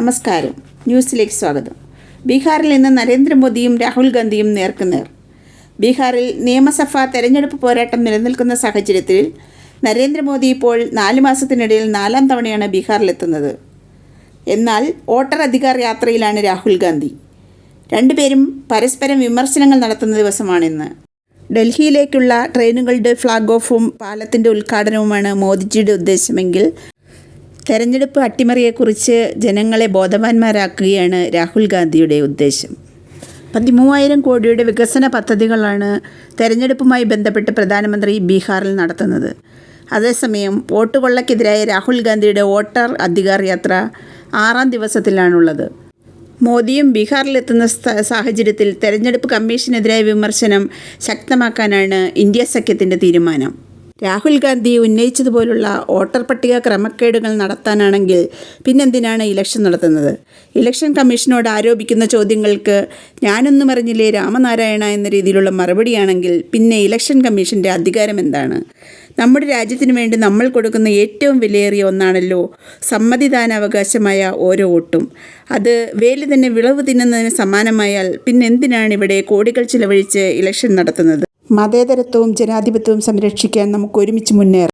നമസ്കാരം. ന്യൂസിലേക്ക് സ്വാഗതം. ബീഹാറിൽ ഇന്ന് നരേന്ദ്രമോദിയും രാഹുൽ ഗാന്ധിയും നേർക്കുനേർ. ബീഹാറിൽ നിയമസഭാ തെരഞ്ഞെടുപ്പ് പോരാട്ടം നിലനിൽക്കുന്ന സാഹചര്യത്തിൽ നരേന്ദ്രമോദി ഇപ്പോൾ നാല് മാസത്തിനിടയിൽ നാലാം തവണയാണ് ബീഹാറിലെത്തുന്നത്. എന്നാൽ വോട്ടർ അധികാർ യാത്രയിലാണ് രാഹുൽ ഗാന്ധി. രണ്ടുപേരും പരസ്പരം വിമർശനങ്ങൾ നടത്തുന്ന ദിവസമാണിന്ന് ഡൽഹിയിലേക്കുള്ള ട്രെയിനുകളുടെ ഫ്ലാഗ് ഓഫും പാലത്തിന്റെ ഉദ്ഘാടനവുമാണ് മോദിജിയുടെ ഉദ്ദേശമെങ്കിൽ തെരഞ്ഞെടുപ്പ് അട്ടിമറിയെക്കുറിച്ച് ജനങ്ങളെ ബോധവാന്മാരാക്കുകയാണ് രാഹുൽ ഗാന്ധിയുടെ ഉദ്ദേശം. പതിമൂവായിരം കോടിയുടെ വികസന പദ്ധതികളാണ് തെരഞ്ഞെടുപ്പുമായി ബന്ധപ്പെട്ട് പ്രധാനമന്ത്രി ബീഹാറിൽ നടത്തുന്നത്. അതേസമയം വോട്ട് കൊള്ളക്കെതിരായ രാഹുൽ ഗാന്ധിയുടെ വോട്ടർ അധികാർ യാത്ര ആറാം ദിവസത്തിലാണുള്ളത്. മോദിയും ബീഹാറിലെത്തുന്ന സാഹചര്യത്തിൽ തെരഞ്ഞെടുപ്പ് കമ്മീഷനെതിരായ വിമർശനം ശക്തമാക്കാനാണ് ഇന്ത്യ സഖ്യത്തിന്റെ തീരുമാനം. രാഹുൽ ഗാന്ധി ഉന്നയിച്ചതുപോലുള്ള വോട്ടർ പട്ടിക ക്രമക്കേടുകൾ നടത്താനാണെങ്കിൽ പിന്നെന്തിനാണ് ഇലക്ഷൻ നടത്തുന്നത്? ഇലക്ഷൻ കമ്മീഷനോട് ആരോപിക്കുന്ന ചോദ്യങ്ങൾക്ക് ഞാനൊന്നും അറിഞ്ഞില്ലേ രാമനാരായണ എന്ന രീതിയിലുള്ള മറുപടിയാണെങ്കിൽ പിന്നെ ഇലക്ഷൻ കമ്മീഷന്റെ അധികാരം എന്താണ്? നമ്മുടെ രാജ്യത്തിന് വേണ്ടി നമ്മൾ കൊടുക്കുന്ന ഏറ്റവും വിലയേറിയ ഒന്നാണല്ലോ സമ്മതിദാനാവകാശമായ ഓരോ വോട്ടും. അത് വേലി തന്നെ വിളവ് തിന്നുന്നതിന് സമാനമായാൽ പിന്നെന്തിനാണ് ഇവിടെ കോടികൾ ചിലവഴിച്ച് ഇലക്ഷൻ നടത്തുന്നത്? മതേതരത്വവും ജനാധിപത്യവും സംരക്ഷിക്കാൻ നമുക്ക് ഒരുമിച്ച് മുന്നേറാം